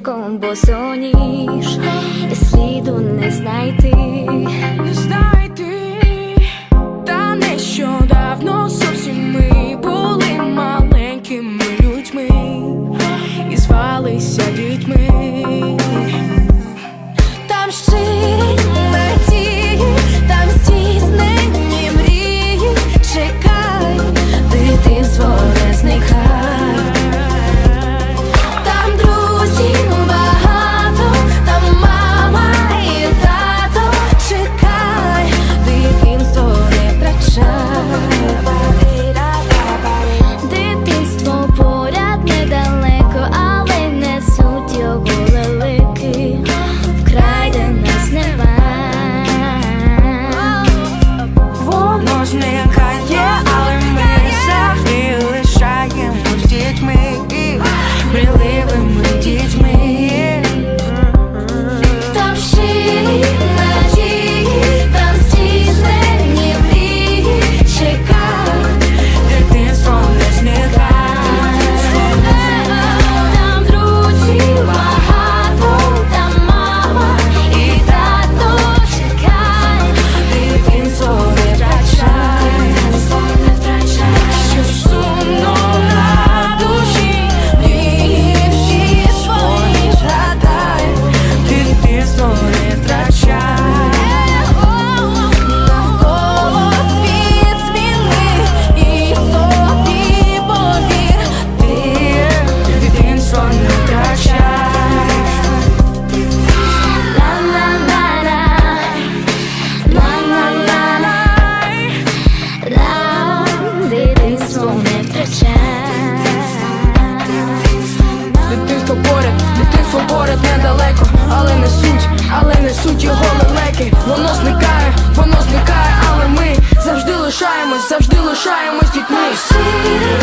слідком босоніж і сліду не знайти. лишаємось, завжди лишаємось дітьми.